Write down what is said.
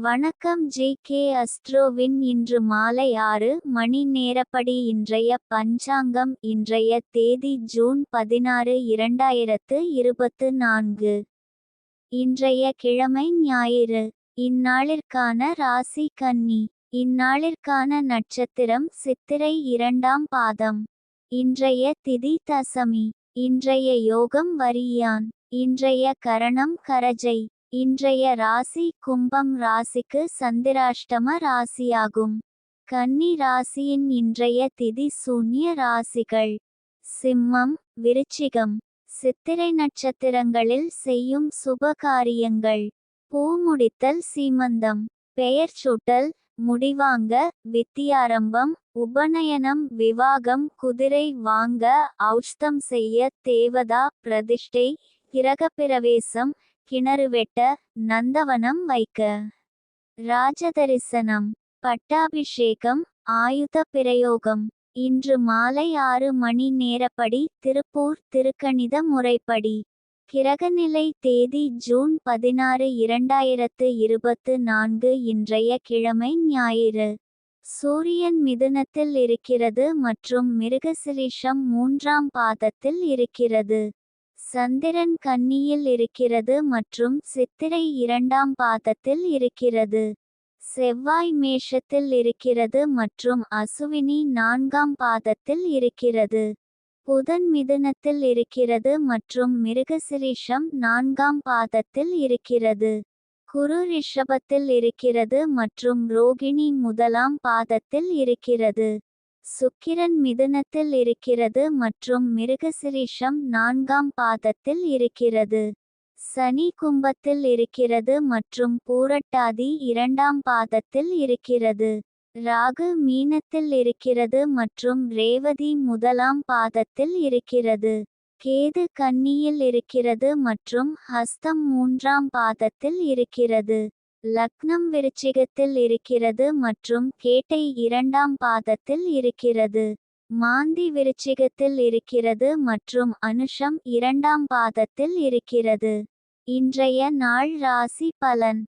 வணக்கம் J K அஸ்ட்ரோவின் இன்று மாலை ஆறு மணி நேரப்படி இன்றைய பஞ்சாங்கம் இன்றைய தேதி ஜூன் பதினாறு இரண்டாயிரத்து இருபத்து நான்கு. இன்றைய கிழமை ஞாயிறு. இந்நாளிற்கான ராசி கன்னி. இந்நாளிற்கான நட்சத்திரம் சித்திரை இரண்டாம் பாதம். இன்றைய திதி தசமி. இன்றைய யோகம் வரியான். இன்றைய கரணம் கரஜை. இன்றைய ராசி கும்பம் ராசிக்கு சந்திராஷ்டம ராசியாகும். கன்னி ராசியின் இன்றைய திதி சூன்ய ராசிகள். சிம்மம் விருச்சிகம். சித்திரை நட்சத்திரங்களில் செய்யும் சுப காரியங்கள் பூ முடித்தல் சீமந்தம். பெயர் சூட்டல் முடிவாங்க வித்தியாரம்பம் உபநயனம் விவாகம் குதிரை வாங்க ஔஷ்தம் செய்ய தேவதா பிரதிஷ்டை கிரகப்பிரவேசம் கிணறு வெட்ட நந்தவனம் வைக்க. ராஜதரிசனம். பட்டாபிஷேகம் ஆயுத பிரயோகம். இன்று மாலை ஆறு மணி நேரப்படி திருப்பூர் திருக்கணித முறைப்படி. கிரகநிலை தேதி ஜூன் பதினாறு இரண்டாயிரத்து இருபத்து நான்கு இன்றைய கிழமை ஞாயிறு. சூரியன் மிதுனத்தில் இருக்கிறது மற்றும் மிருகசிரீஷம் மூன்றாம் பாதத்தில் இருக்கிறது. சந்திரன் கன்னியில் இருக்கிறது மற்றும் சித்திரை இரண்டாம் பாதத்தில் இருக்கிறது. செவ்வாய் மேஷத்தில் இருக்கிறது மற்றும் அசுவினி நான்காம் பாதத்தில் இருக்கிறது. புதன் மிதுனத்தில் இருக்கிறது மற்றும் மிருகசிரீஷம் நான்காம் பாதத்தில் இருக்கிறது. குரு ரிஷபத்தில் இருக்கிறது மற்றும் ரோகிணி முதலாம் பாதத்தில் இருக்கிறது. சுக்கிரன் மிதுனத்தில் இருக்கிறது மற்றும் மிருகசிரீஷம் நான்காம் பாதத்தில் இருக்கிறது. சனி கும்பத்தில் இருக்கிறது மற்றும் பூரட்டாதி இரண்டாம் பாதத்தில் இருக்கிறது. ராகு மீனத்தில் இருக்கிறது மற்றும் ரேவதி முதலாம் பாதத்தில் இருக்கிறது. கேது கன்னியில் இருக்கிறது மற்றும் ஹஸ்தம் மூன்றாம் பாதத்தில் இருக்கிறது. லக்னம் விருச்சிகத்தில் இருக்கிறது மற்றும் கேட்டை இரண்டாம் பாதத்தில் இருக்கிறது. மாந்தி விருச்சிகத்தில் இருக்கிறது மற்றும் அனுஷம் இரண்டாம் பாதத்தில் இருக்கிறது. இன்றைய நாள் ராசி பலன்.